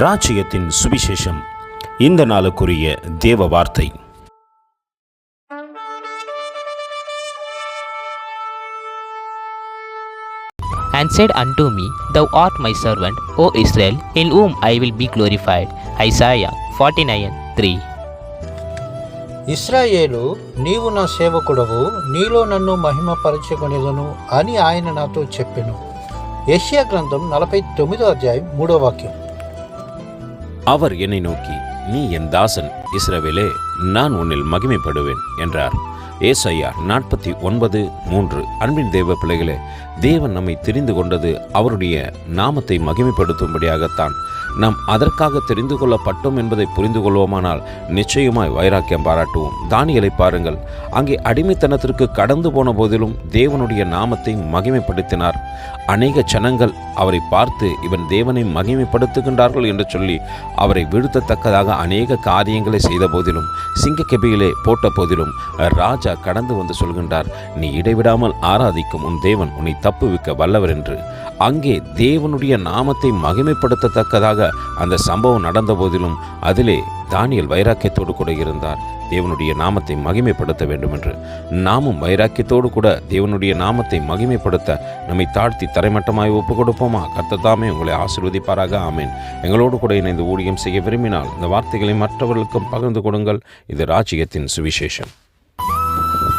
ராஜ்யத்தின் சுவிசேஷம் இந்த நாளுக்குரிய தேவ வார்த்தை and said unto me, Thou art my servant, O Israel, in whom I will be glorified. Isaiah 49 3. ఇస్రాయేలు నీవు నా సేవకుడవు నీలో నన్ను మహిమపరచుకొనేదను అని ఆయన నాతో చెప్పెను యెషయా గ్రంథం నలభై తొమ్మిదో అధ్యాయం మూడో వాక్యం அவர் என்னை நோக்கி நீ என் தாசன். இஸ்ரவேலே நான் உன்னில் மகிமைப்படுவேன் என்றார். ஏசையா நாற்பத்தி ஒன்பது மூன்று. அன்பின் தேவ பிள்ளைகளே தேவன் நம்மை தெரிந்து கொண்டது அவருடைய நாமத்தை மகிமைப்படுத்தும்படியாகத்தான். நாம் அதற்காக தெரிந்து கொள்ளப்பட்டோம் என்பதை புரிந்து கொள்வோமானால் நிச்சயமாய் வைராக்கியம் பாராட்டுவோம். தானியலை பாருங்கள் அங்கே அடிமைத்தனத்திற்கு கடந்து போன போதிலும் தேவனுடைய நாமத்தை மகிமைப்படுத்தினார். அநேக ஜனங்கள் அவரை பார்த்து இவன் தேவனை மகிமைப்படுத்துகின்றார்கள் என்று சொல்லி அவரை வீழ்த்தத்தக்கதாக அநேக காரியங்களை செய்த போதிலும் சிங்கக்கெபியிலே போட்ட போதிலும் ராஜா கடந்து வந்து சொல்கின்றார் நீ இடைவிடாமல் ஆராதிக்கும் உன் தேவன் உன்னை தப்புவிக்க வல்லவர் என்று. அங்கே தேவனுடைய நாமத்தை மகிமைப்படுத்தத்தக்கதாக அந்த சம்பவம் நடந்த போதிலும் அதிலே தானியல் வைராக்கியத்தோடு கூட இருந்தார். தேவனுடைய நாமத்தை மகிமைப்படுத்த வேண்டும் என்று நாமும் வைராக்கியத்தோடு கூட தேவனுடைய நாமத்தை மகிமைப்படுத்த நம்மை தாழ்த்தி தரைமட்டமாய் ஒப்பு கொடுப்போமா கர்த்ததாமே உங்களை ஆசிர்வதிப்பாராக. ஆமேன். எங்களோடு கூட இணைந்து ஊழியம் செய்ய விரும்பினால் இந்த வார்த்தைகளை மற்றவர்களுக்கும் பகிர்ந்து கொடுங்கள். இது ராஜ்யத்தின் சுவிசேஷம்.